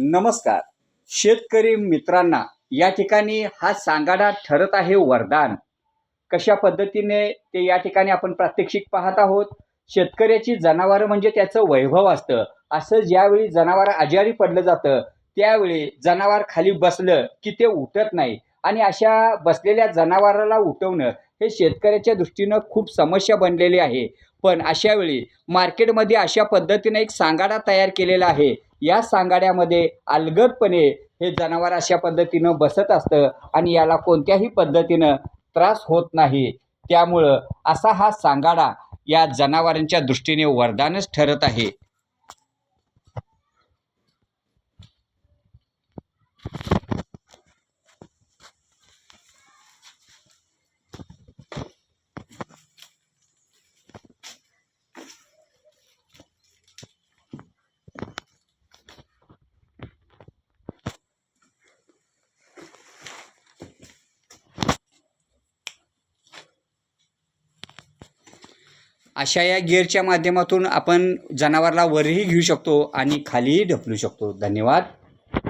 नमस्कार. शेतकरी मित्रांना या ठिकाणी हा सांगाडा ठरत आहे वरदान. कशा पद्धतीने ते या ठिकाणी आपण प्रात्यक्षिक पाहत आहोत? शेतकऱ्याची जनावरं म्हणजे त्याचं वैभव असतं. असं ज्यावेळी जनावर आजारी पडलं जातं त्यावेळी जनावर खाली बसलं की ते उठत नाही. आणि अशा बसलेल्या जनावराला उठवणं हे शेतकऱ्याच्या दृष्टीनं खूप समस्या बनलेली आहे. पण अशा वेळी मार्केटमध्ये अशा पद्धतीने एक सांगाडा तयार केलेला आहे. या सांगाड्यामध्ये अलगदपणे हे जनावर अशा पद्धतीनं बसत असतं आणि याला कोणत्याही पद्धतीनं त्रास होत नाही. त्यामुळं असा हा सांगाडा या जनावरांच्या दृष्टीने वरदानच ठरत आहे. अशा या गिअरच्या माध्यमातून आपण जनावरला वरही घेऊ शकतो आणि खालीही ढकलू शकतो. धन्यवाद.